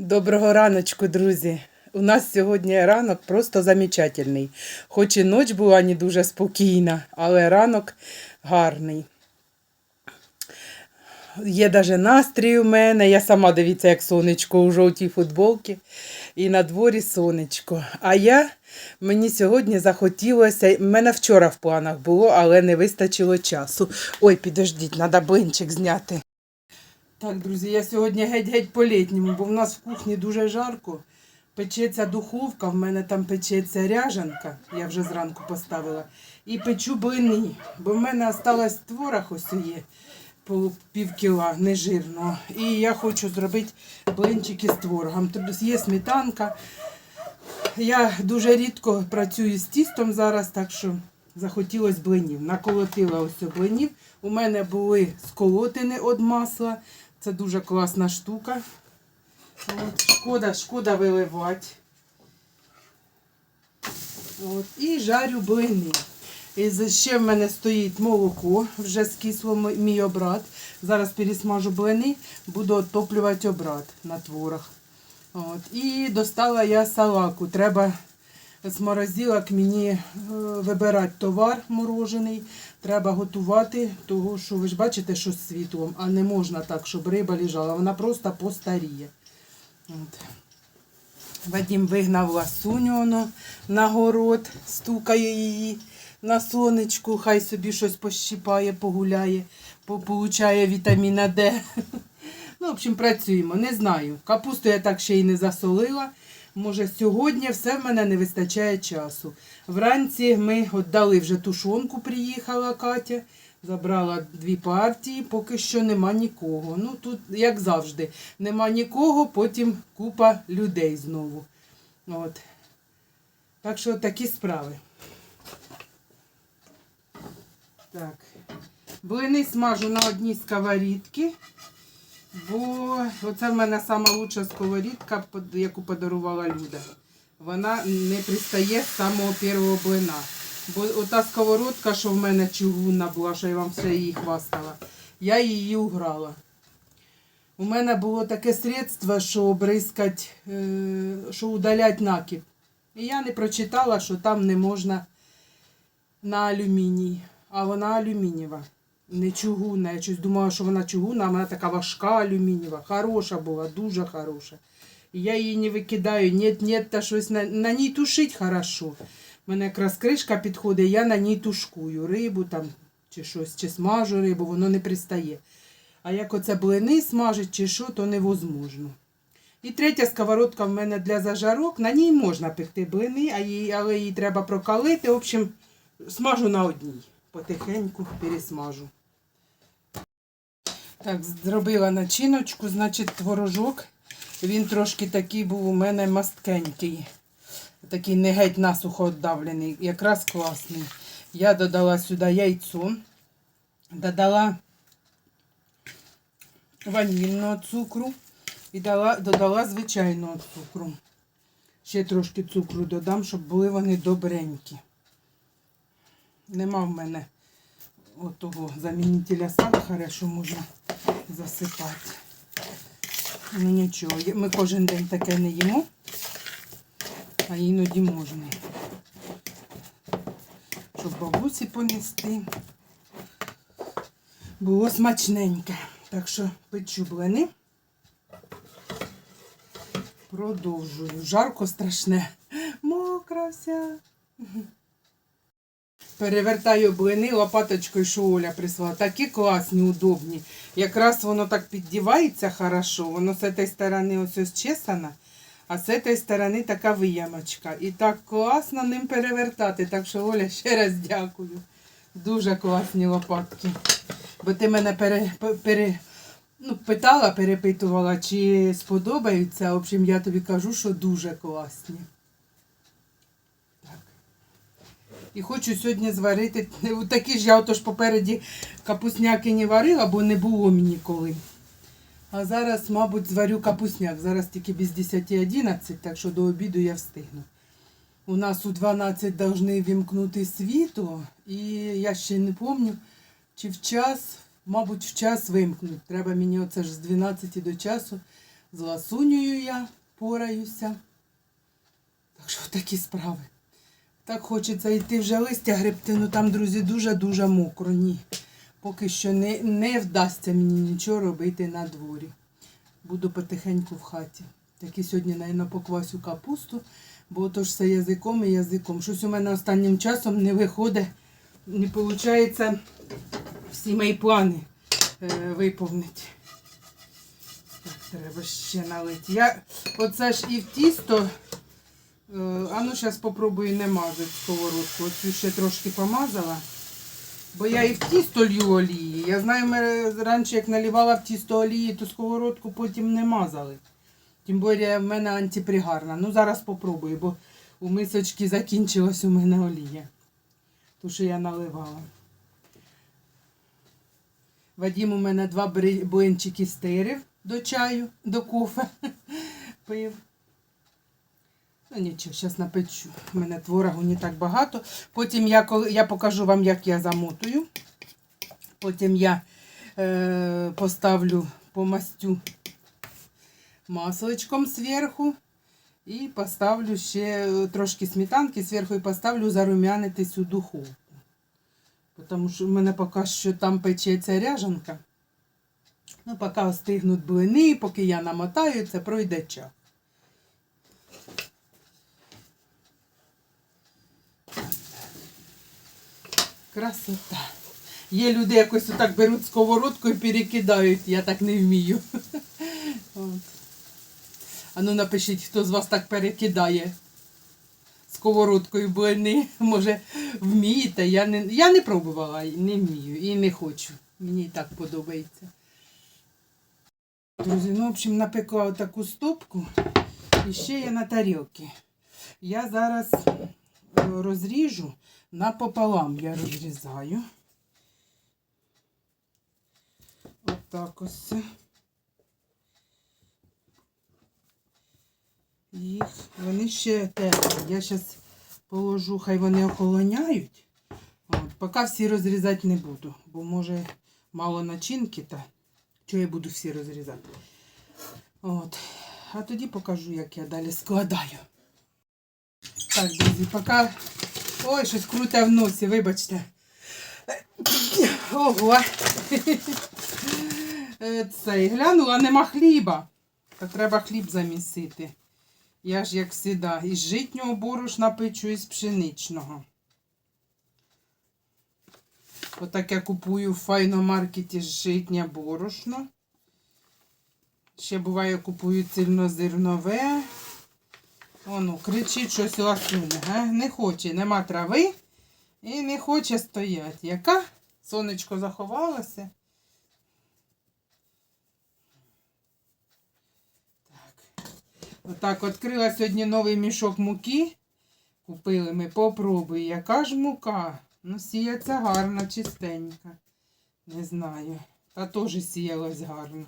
Доброго раночку, друзі. У нас сьогодні ранок просто замечательний. Хоч і ніч була не дуже спокійна, але ранок гарний. Є навіть настрій у мене. Я сама дивіться, як сонечко у жовтій футболці. І на дворі сонечко. А я мені сьогодні захотілося. в мене вчора в планах було, але не вистачило часу. Ой, підождіть, треба блинчик зняти. Так, друзі, я сьогодні геть-геть по-літньому, бо в нас в кухні дуже жарко. Печеться духовка, в мене там печеться ряжанка, я вже зранку поставила. І печу блини, бо в мене осталось творог ось є по пів кіла нежирного. І я хочу зробити блинчики з творогом. Тобто є сметанка. Я дуже рідко працюю з тістом зараз, так що захотілося блинів. Наколотила ось блинів. У мене були сколотини від масла. Це дуже класна штука. От, шкода, шкода виливати. От, і жарю блини. І ще в мене стоїть молоко, вже скисло мій обрат. Зараз пересмажу блини, буду отоплювати обрат на творог. От. І достала я салаку. Треба з морозилок мені е, вибирати товар морожений. Треба готувати, того що ви ж бачите, що з світлом, а не можна так, щоб риба лежала. Вона просто постаріє. От. Вадим вигнав ласуню воно на город, стукає її на сонечку, хай собі щось пощипає, погуляє, получає вітаміна Д. Ну, в общем, працюємо. Не знаю. Капусту я так ще й не засолила. Може, сьогодні все в мене не вистачає часу. Вранці ми віддали вже тушонку, приїхала Катя. Забрала дві партії, поки що нема нікого. Ну тут, як завжди, нема нікого, потім купа людей знову. От. Так що такі справи. Так. Блини смажу на одній сковорідці, бо оце в мене лучша сковорідка, яку подарувала Люда. Вона не пристає з самого першого блина. Бо ота сковородка, що в мене чугунна була, що я вам все її хвастала, я її уграла. У мене було таке средство, що бризкать, е, що удалять накіп. І я не прочитала, що там не можна на алюміній, а вона алюмінієва. Не чугунна. Я щось думала, що вона чугунна, а вона така важка алюмінієва. Хороша була, дуже хороша. Я її не викидаю. Нет, нет, та щось на, на ній тушить хорошо. У мене якраз кришка підходить, я на ній тушкую рибу там, чи щось, чи смажу рибу, воно не пристає. А як оце блини смажить чи що, то невозможно. І третя сковородка в мене для зажарок. На ній можна пекти блини, а її, але її треба прокалити. В общем, смажу на одній. Потихеньку пересмажу. Так, зробила начиночку, значить, творожок. Він трошки такий був у мене масткенький. Такий не геть насухо віддавлений, якраз класний. Я додала сюди яйцо, додала ванільного цукру і дала, додала звичайного цукру. Ще трошки цукру додам, щоб були вони добренькі. Нема в мене отого замінителя сахара, що можна засипати. Ну нічого, ми кожен день таке не їмо, а іноді можна. Щоб бабусі понести. Було смачненьке. Так що печу блини. Продовжую. Жарко страшне. Мокра вся. Перевертаю блини лопаточкою, що Оля прислала. Такі класні, удобні. Якраз воно так піддівається хорошо. Воно з цієї сторони ось ось чесано, а з цієї сторони така виямочка. І так класно ним перевертати. Так що, Оля, ще раз дякую. Дуже класні лопатки. Бо ти мене пере, пере, ну, питала, перепитувала, чи сподобаються. В общем, я тобі кажу, що дуже класні. Так. І хочу сьогодні зварити такі ж я отож попереді капусняки не варила, бо не було мені ніколи. А зараз, мабуть, зварю капусняк. Зараз тільки без 10-11, так що до обіду я встигну. У нас у 12 повинні вімкнути світло, і я ще не пам'ятаю, чи в час, мабуть, в час вимкнуть. Треба мені оце ж з 12 до часу З ласунею я пораюся. Так що такі справи. Так хочеться йти вже листя гребти, ну там, друзі, дуже-дуже мокро. Ні. Поки що не, не вдасться мені нічого робити на дворі. Буду потихеньку в хаті. Так і сьогодні, навіть, поквасю капусту, бо то ж все язиком і язиком. Щось у мене останнім часом не виходить, не виходить всі мої плани е, виповнити. Так, треба ще налити. Я оце ж і в тісто. Е, А ну зараз спробую не мазати сковородку. Оцю ще трошки помазала. Бо я і в тісто лью олії. Я знаю, ми раніше як наливала в тісто олії, то сковородку потім не мазали. Тим більше в мене антипригарна. Ну зараз спробую, бо у мисочки закінчилась у мене олія. Ту, що я наливала. Вадім у мене два блинчики стирив до чаю, до кофе пив. Ну нічого, зараз напечу. У мене творогу не так багато. Потім я, я покажу вам, як я замотую. Потім я е, поставлю помастю масличком зверху. І поставлю ще е, трошки сметанки зверху і поставлю зарум'янитись у духовку. Тому що в мене поки що там печеться ряжанка. Ну, поки остигнуть блини, поки я намотаю, це пройде час. Красота. Є люди якось отак беруть сковородку і перекидають. Я так не вмію. А ну напишіть, хто з вас так перекидає сковородкою блини. Може, вмієте. Я не, я не пробувала, не вмію і не хочу. Мені і так подобається. Друзі, ну, в общем, напекла таку стопку. І ще є на тарілки. Я зараз розріжу напополам. Я розрізаю. Отак ось. Їх. Вони ще теплі. Я зараз положу, хай вони охолоняють. От, поки всі розрізати не буду, бо може мало начинки, та що я буду всі розрізати. От. А тоді покажу, як я далі складаю. Так, друзі, поки. Ой, щось круте в носі, вибачте. Ого. Е, Цей, глянула, нема хліба. Та треба хліб замісити. Я ж, як завжди, із житнього борошна печу, із пшеничного. Отак я купую в файномаркеті житнє борошно. Ще буває, купую цільнозернове. Оно, кричить щось ласуне. Га? Не хоче, нема трави і не хоче стояти. Яка? Сонечко заховалося. Так. Отак відкрила сьогодні новий мішок муки. Купили ми, попробуй. Яка ж мука? Ну, сіється гарно, чистенька. Не знаю. Та теж сіялась гарно.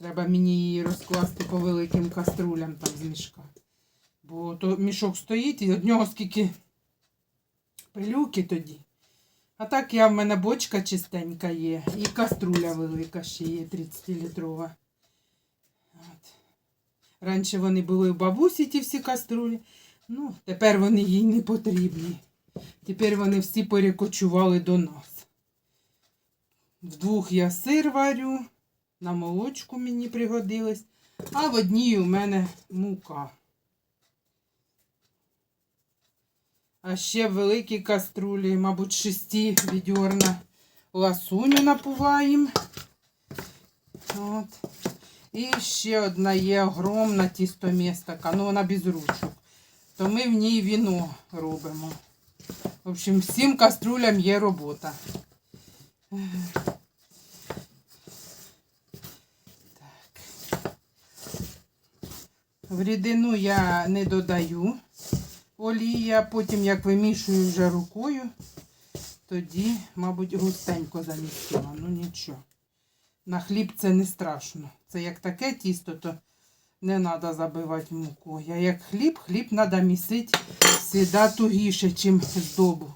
Треба мені її розкласти по великим каструлям там з мішка. Бо то мішок стоїть і від нього скільки пилюки тоді. А так я в мене бочка чистенька є. І каструля велика ще є 30-літрова. От. Раніше вони були у бабусі ті всі каструлі. Ну, тепер вони їй не потрібні. Тепер вони всі перекочували до нас. Вдвох я сир варю, на молочку мені пригодилось, а в одній у мене мука. А ще в великій каструлі, мабуть, шести відьорна ласуню напуваємо. От. І ще одна є огромна тістоміс така, ну вона без ручок. То ми в ній віно робимо. В общем, всім каструлям є робота. В рідину я не додаю олія, потім як вимішую вже рукою, тоді, мабуть, густенько замістила. Ну нічого. На хліб це не страшно. Це як таке тісто, то не треба забивати мукою. А як хліб, хліб треба місити завжди тугіше, ніж здобу.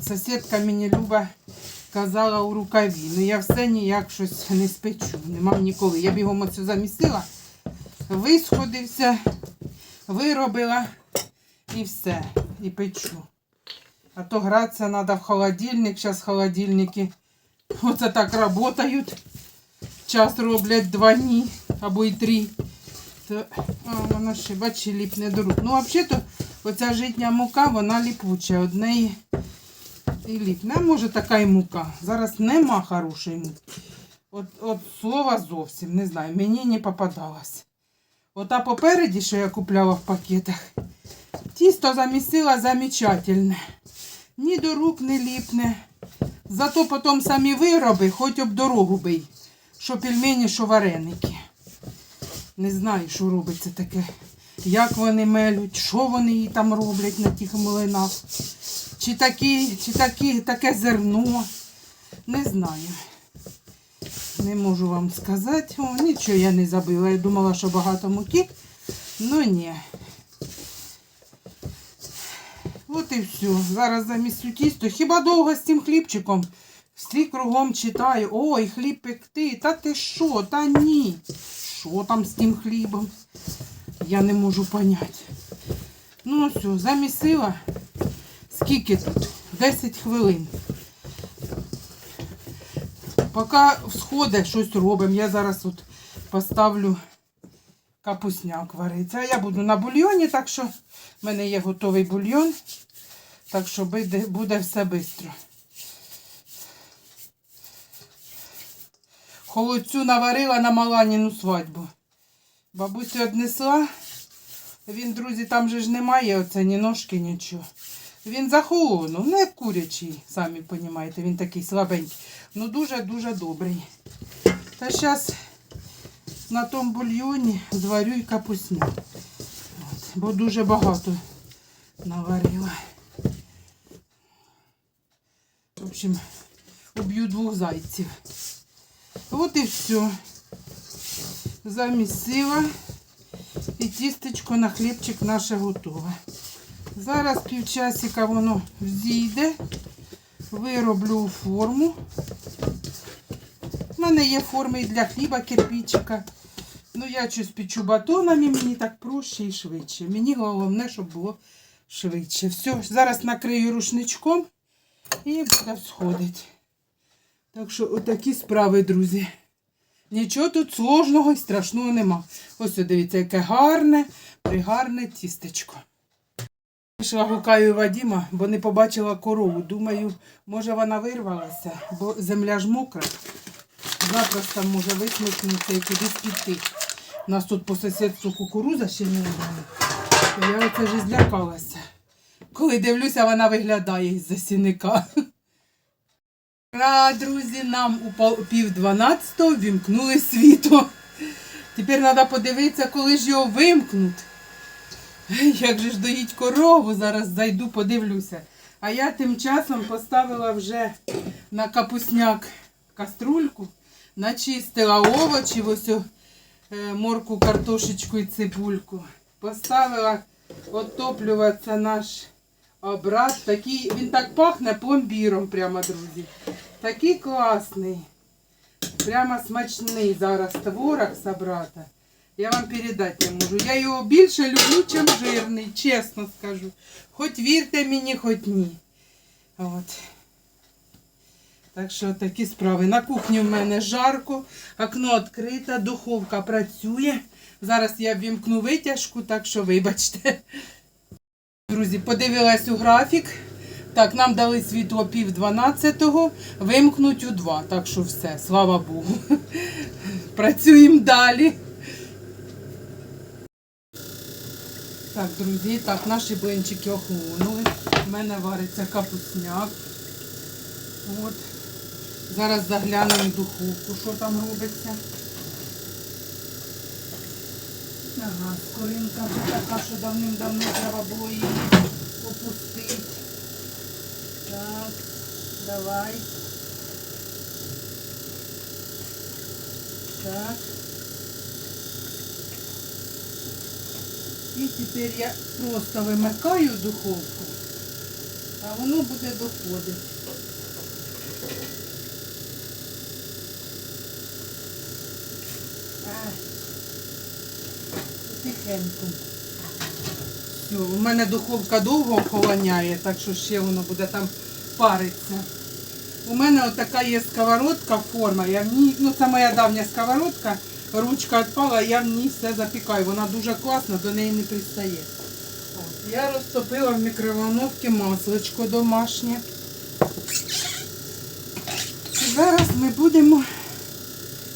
Сусідка мені Люба казала у рукаві. Ну я все ніяк щось не спечу. Не мав ніколи. Я бігом оце замісила, висходився, виробила і все. І печу. А то гратися треба в холодильник. Зараз холодильники оце так працюють. Час роблять два дні або й три. То, а, вона ще, бачиш, ліпне до рук. Ну, взагалі-то, оця житня мука, вона ліпуча. Од неї і ліпне. Може така і мука. Зараз нема хорошої муки. От, от слова зовсім не знаю. Мені не попадалось. Ота попереді, що я купляла в пакетах, тісто замісила замечательне. Ні до рук не ліпне. Зато потім самі вироби, хоч об дорогу бий. Що пельмені, що вареники. Не знаю, що робиться таке. Як вони мелють, що вони її там роблять на тих млинах. Чи, такі, чи такі, таке зерно. Не знаю. Не можу вам сказати. О, нічого я не забила. Я думала, що багато муки. Ну ні. От і все. Зараз замісю тісто. Хіба довго з цим хлібчиком? Всі кругом читаю. Ой, хліб пекти. Та ти що? Та ні. Що там з тим хлібом? Я не можу поняти. Ну все, замісила. Скільки тут? 10 хвилин. Поки всходить, щось робимо. Я зараз от поставлю капусняк вариться. А я буду на бульйоні, так що в мене є готовий бульйон. Так що буде, все швидко. Холодцю наварила на Маланіну свадьбу. Бабусю однесла. Він, друзі, там же ж немає оце ні ножки, нічого. Він захолонув, не як курячий, самі розумієте, він такий слабенький. Ну дуже-дуже добрий. Та зараз на тому бульйоні зварю і капусню. От, бо дуже багато наварила. В общем, уб'ю двох зайців. От і все. Замісила. І тістечко на хлібчик наше готове. Зараз півчасика воно зійде. Вироблю форму. У мене є форми і для хліба, кирпичика. Ну, я щось печу батонами, мені так проще і швидше. Мені головне, щоб було швидше. Все, зараз накрию рушничком і буде сходити. Так що отакі справи, друзі. Нічого тут сложного і страшного нема. Ось дивіться, яке гарне, пригарне тістечко. Пішла гукаю Вадіма, бо не побачила корову. Думаю, може вона вирвалася, бо земля ж мокра. Запросто може висмикнутися і кудись піти. У нас тут по сусідству кукуруза ще не вдома. Я оце ж злякалася. Коли дивлюся, вона виглядає із засінника. Ура, друзі, нам у пів дванадцятого вімкнули світло. Тепер треба подивитися, коли ж його вимкнуть. Як же ж доїть корову, зараз зайду, подивлюся. А я тим часом поставила вже на капусняк каструльку, начистила овочі, ось е, морку, картошечку і цибульку. Поставила отоплюватися наш образ. Такий, він так пахне пломбіром, прямо, друзі. Такий класний. Прямо смачний зараз творог собрата. Я вам передати не можу. Я його більше люблю, ніж жирний, чесно скажу. Хоч вірте мені, хоч ні. От. Так що такі справи. На кухні в мене жарко, окно відкрите, духовка працює. Зараз я вімкну витяжку, так що вибачте. Друзі, подивилась у графік. Так, нам дали світло пів дванадцятого, вимкнуть у два. Так що все, слава Богу. Працюємо далі. Так, друзі, так, наші блинчики охолонули. У мене вариться капусняк. От. Зараз заглянемо в духовку, що там робиться. Ага, скоринка вже така, що давним-давно треба було її опустити. Так, давай. Так. тепер я просто вимикаю духовку, а воно буде доходити. Тихенько. Все, у мене духовка довго охолоняє, так що ще воно буде там паритися. У мене отака є сковородка форма. Я в ній, ну це моя давня сковородка ручка відпала, я в ній все запікаю. Вона дуже класна, до неї не пристає. От, я розтопила в мікроволновці масличко домашнє. І зараз ми будемо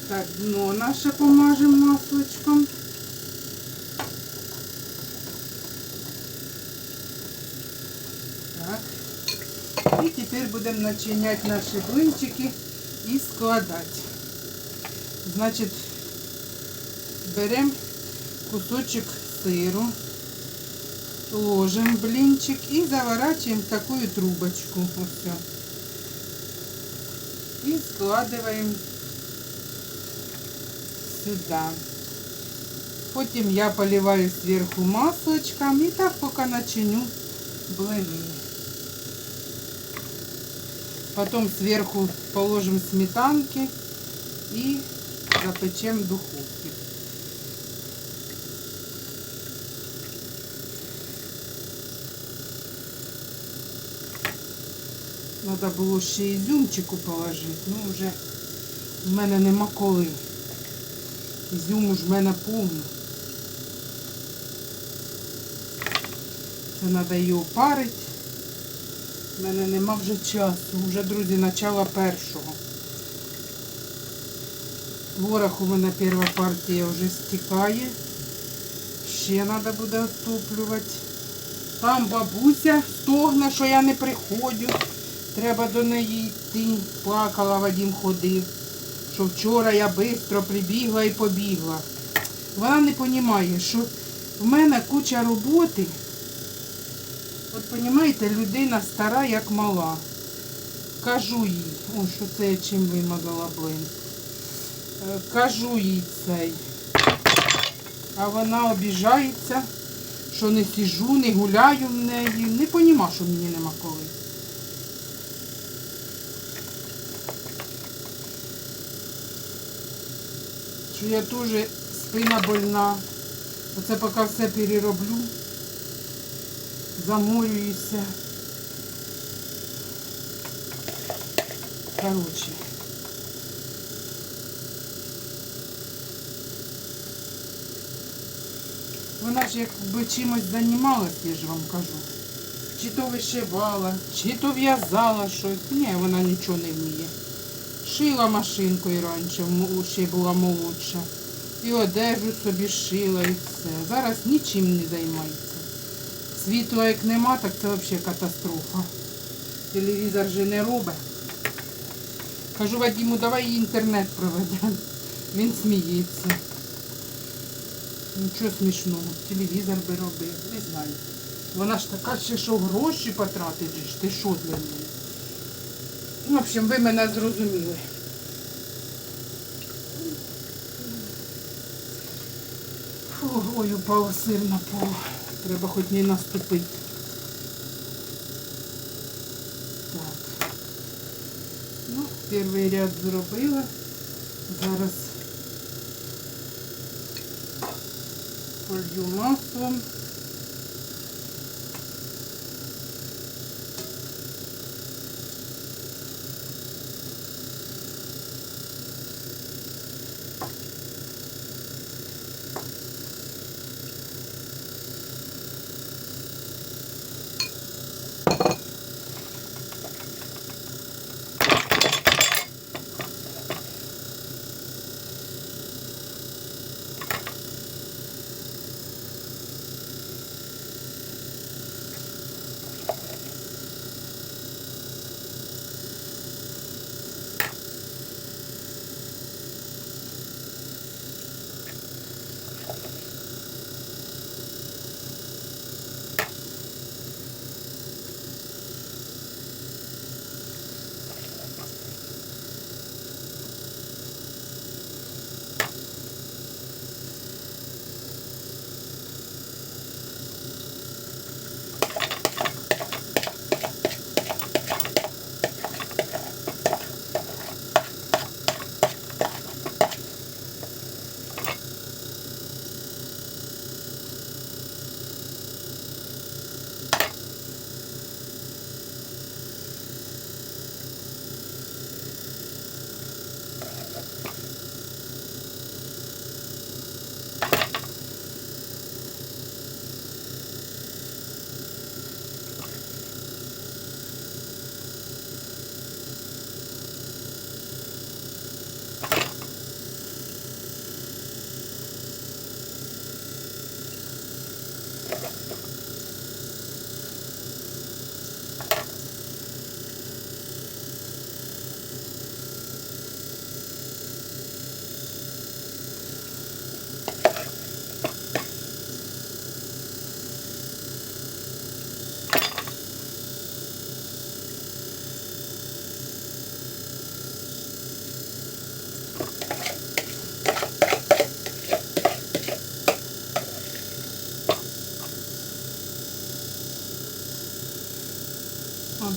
так, дно наше помажемо масличком. Так. І тепер будемо начиняти наші блинчики і складати. Значить, беремо кусочок сиру, ложимо блинчик і заворачуємо в таку трубочку. Ось. все. І складаємо сюди. Потім я поливаю зверху маслочком і так поки начиню блини. Потом сверху положим сметанки и запечем в духовке. Надо було ще ізюмчику положити, ну вже в мене нема коли. Ізюму ж в мене повно. Це треба її опарити. У мене нема вже часу. Вже, друзі, начало першого. Ворог у мене перша партія вже стікає. Ще треба буде оттоплювати. Там бабуся стогне, що я не приходжу. Треба до неї йти. Плакала, Вадим ходив. Що вчора я швидко прибігла і побігла. Вона не розуміє, що в мене куча роботи. От розумієте, людина стара, як мала. Кажу їй, о, що це я чим вимазала блин. Е, Кажу їй цей. А вона обіжається, що не сижу, не гуляю в неї. Не розумію, що мені нема коли. Що я теж спина больна. Оце поки все перероблю заморююся. Короче. Вона ж якби чимось займалась, я ж вам кажу. Чи то вишивала, чи то в'язала щось. Ні, вона нічого не вміє. Шила машинкою раніше, ще була молодша. І одежу собі шила і все. Зараз нічим не займається. Світла як нема, так це взагалі катастрофа. Телевізор же не робить. Кажу Вадиму, давай інтернет проведемо. Він сміється. Нічого смішного. Телевізор би робив, не знаю. Вона ж така ще, що гроші потратить, ти що для неї? В общем, ви мене зрозуміли. Фу, ой, упав сир на пол. Треба хоч не наступити. Так. Ну, перший ряд зробила. Зараз полью маслом.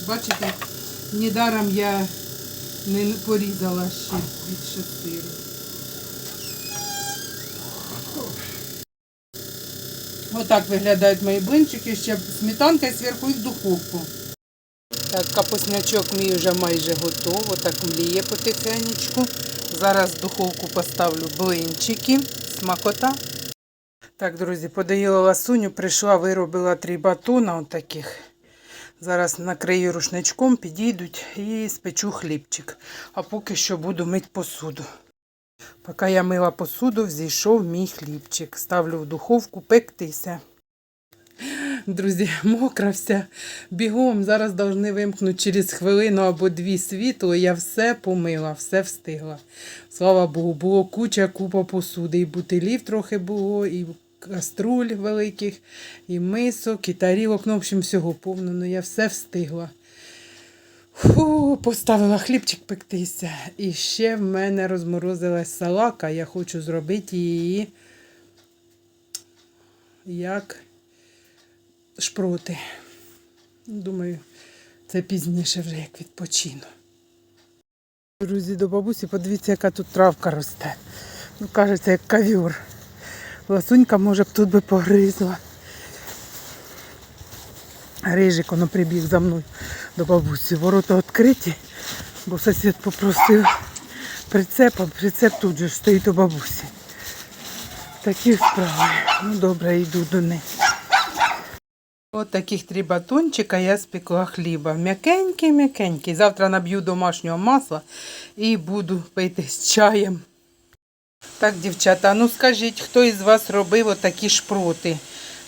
Бачите, недаром я не порізала ще більше сиру. Отак виглядають мої блинчики, ще сметанка і зверху їх в духовку. Так, капуснячок мій вже майже готово, так мліє потихенечку. Зараз в духовку поставлю блинчики, смакота. Так, друзі, подоїла ласуню, прийшла, виробила три батона отаких. Зараз накрию рушничком, підійдуть і спечу хлібчик. А поки що буду мити посуду. Поки я мила посуду, взійшов мій хлібчик. Ставлю в духовку пектися. Друзі, мокра вся. Бігом зараз повинні вимкнути через хвилину або дві світло. Я все помила, все встигла. Слава Богу, було куча купа посуди. І бутилів трохи було, і каструль великих, і мисок, і тарілок. Ну, в общем, всього повно. Ну, я все встигла. Фу, поставила хлібчик пектися. І ще в мене розморозилась салака. Я хочу зробити її як шпроти. Думаю, це пізніше вже як відпочину. Друзі, до бабусі, подивіться, яка тут травка росте. Ну, кажеться, як ковер. Ласунька, може б тут би погризла. Рижик, воно прибіг за мною до бабусі. Ворота відкриті, бо сусід попросив прицеп, а прицеп тут же стоїть у бабусі. Такі справи. Ну добре, йду до неї. От таких три батончика я спекла хліба. М'якенький, м'якенький. Завтра наб'ю домашнього масла і буду пити з чаєм. Так, дівчата, ну скажіть, хто із вас робив отакі шпроти?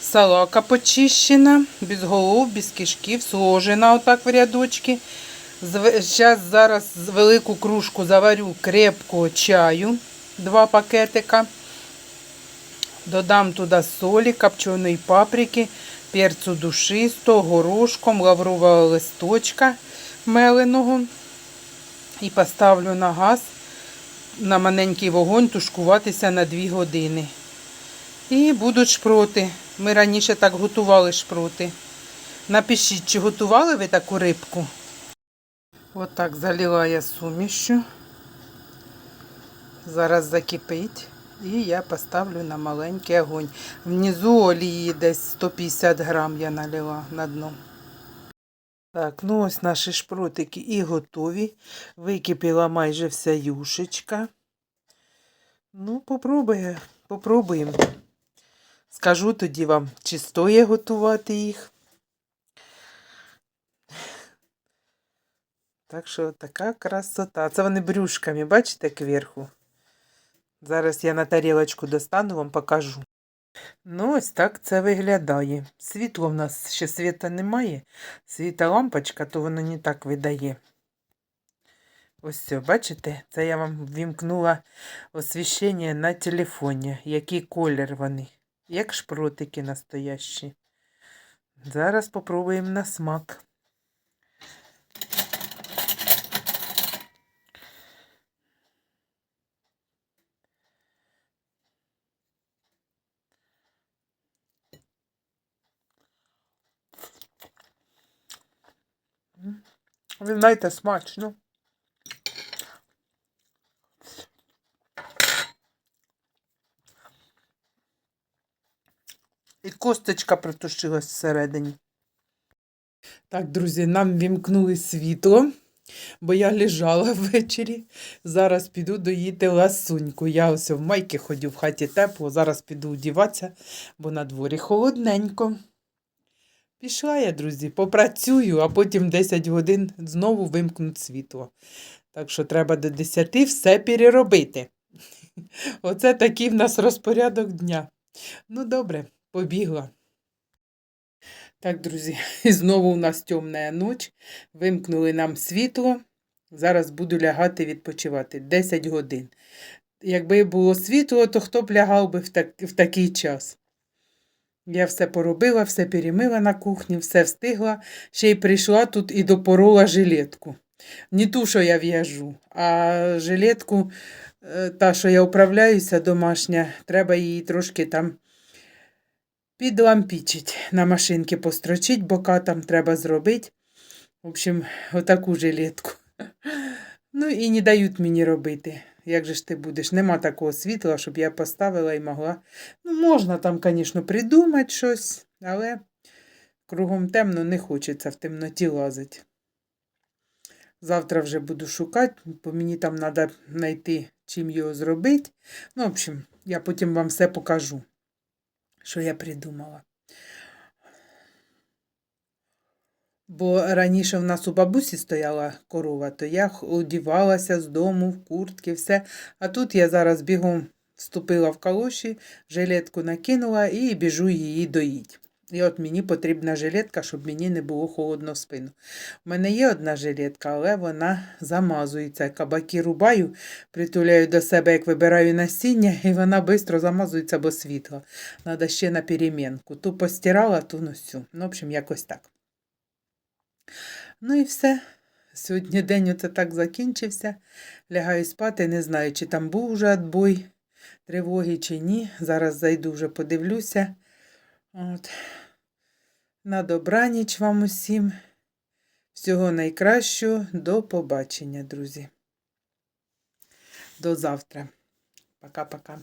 Салака почищена, без голов, без кишків, сложена отак в рядочки. Зараз зараз велику кружку заварю крепкого чаю, два пакетика. Додам туди солі, копченої паприки, перцю душистого, горошком, лаврового листочка меленого. І поставлю на газ на маленький вогонь тушкуватися на 2 години. І будуть шпроти. Ми раніше так готували шпроти. Напишіть, чи готували ви таку рибку? Отак залила я сумішю. Зараз закипить. І я поставлю на маленький огонь. Внизу олії десь 150 грам я налила на дно. Так, ну ось наші шпротики і готові. Википіла майже вся юшечка. Ну, попробуємо, попробуємо. Скажу тоді вам, чи стоїть готувати їх. Так що така красота. Це вони брюшками, бачите, кверху. Зараз я на тарілочку достану, вам покажу. Ну, ось так це виглядає. Світло в нас ще світа немає. Світа лампочка, то воно не так видає. Ось все, бачите? Це я вам вімкнула освіщення на телефоні. Який колір вони. Як шпротики настоящі. Зараз спробуємо на смак. Ви знаєте, смачно. І косточка притушилась всередині. Так, друзі, нам вімкнули світло, бо я лежала ввечері. Зараз піду доїти ласуньку. Я ось в майки ходю в хаті тепло. Зараз піду вдіватися, бо на дворі холодненько. Пішла я, друзі, попрацюю, а потім 10 годин знову вимкнуть світло. Так що треба до 10 все переробити. Оце такий в нас розпорядок дня. Ну, добре, побігла. Так, друзі, і знову у нас темна ніч. Вимкнули нам світло. Зараз буду лягати відпочивати 10 годин. Якби було світло, то хто б лягав би в, так, в такий час? Я все поробила, все перемила на кухні, все встигла. Ще й прийшла тут і допорола жилетку. Не ту, що я в'яжу, а жилетку, е, та, що я управляюся домашня, треба її трошки там підлампічить, на машинки построчить, бока там треба зробити. В общем, отаку жилетку. Ну і не дають мені робити. Як же ж ти будеш? Нема такого світла, щоб я поставила і могла. Ну, можна там, звісно, придумати щось, але кругом темно не хочеться в темноті лазити. Завтра вже буду шукати, бо мені там треба знайти, чим його зробити. Ну, в общем, я потім вам все покажу, що я придумала. Бо раніше в нас у бабусі стояла корова, то я одівалася з дому в куртки, все. А тут я зараз бігом вступила в калоші, жилетку накинула і біжу її доїть. І от мені потрібна жилетка, щоб мені не було холодно в спину. У мене є одна жилетка, але вона замазується. Кабаки рубаю, притуляю до себе, як вибираю насіння, і вона швидко замазується, бо світло. Треба ще на перемінку. Ту постирала, ту носю. Ну, в общем, якось так. Ну і все. Сьогодні день оце так закінчився. Лягаю спати, не знаю, чи там був вже відбой тривоги, чи ні. Зараз зайду вже подивлюся. От. На добраніч вам усім. Всього найкращого. До побачення, друзі. До завтра. Пока-пока.